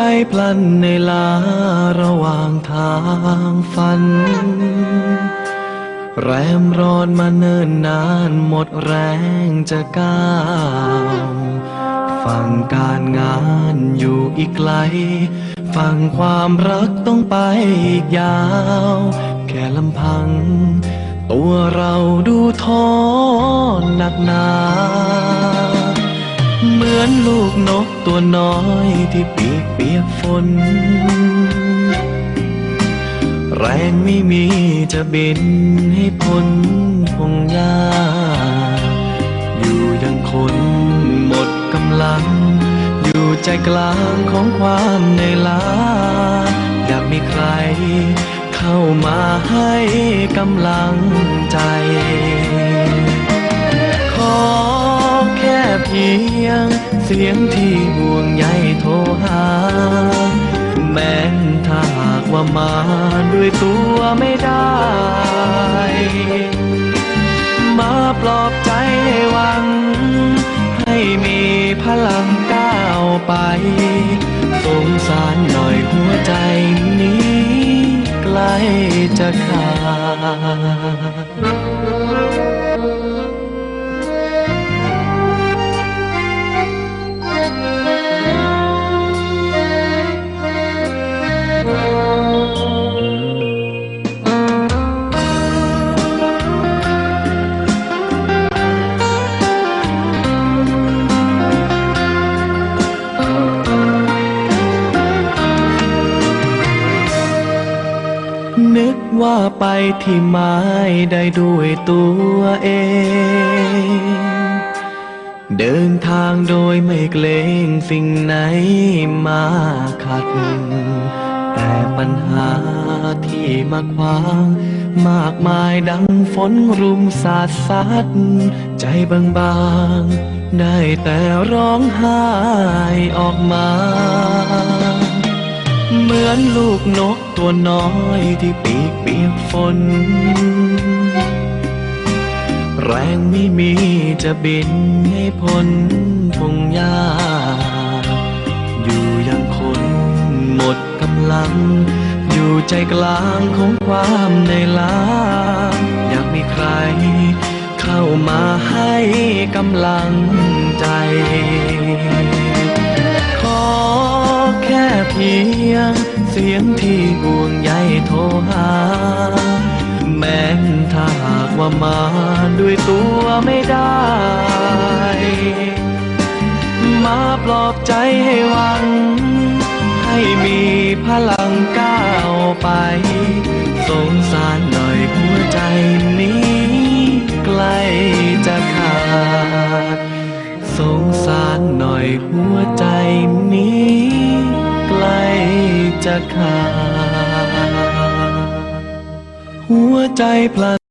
ใจพลันในลาระหว่างทางฝัน แรมร้อนมาเนิ่นนานหมดแรงจะก้าวฟังการงานอยู่อีกไกล ฟังความรักต้องไปอีกยาว แค่ลำพัง ตัวเราดูท้อหนักหนา มือนลูกนกตัวน้อยที่ปีกเปียกฝน แรงไม่มีจะบินให้พ้นพงหญ้า อยู่ยังคนหมดกำลัง อยู่ใจกลางของความในอยล้า อยากมีใครเข้ามาให้กำลังใจ เสียงที่ห่วงใยโทรหา แม้นถ้าหากว่ามาด้วยตัวไม่ได้ มาปลอบใจให้หวัง ให้มีพลังก้าวไป สงสารหน่อยหัวใจนี้ใกล้จะขาด นึกว่าไปที่ไม้ได้ด้วยตัวเอง เดินทางโดยไม่เกรงสิ่งไหนมาขัด แต่ปัญหาที่มาขวางมากมายดังฝนรุมสาดซัดใจบางๆ ได้แต่ร้องไห้ออกมา เหมือนลูกนกตัวน้อยที่ปีกเปียกฝน แรงไม่มีจะบินให้พ้นพงหญ้า อยู่อยังคนหมดกำลัง อยู่ใจกลางของความในล้า อยากมีใคร เข้ามาให้กำลังใจ เสียง เสียงที่ห่วงใยโทรหา แม้นถ้าหากว่ามาด้วยตัวไม่ได้ มาปลอบใจให้หวัง ให้มีพลังก้าวไป สงสารหน่อยหัวใจนี้ใกล้จะขาด สงสารหน่อยหัวใจนี้ จะขาดหัวใจพลัน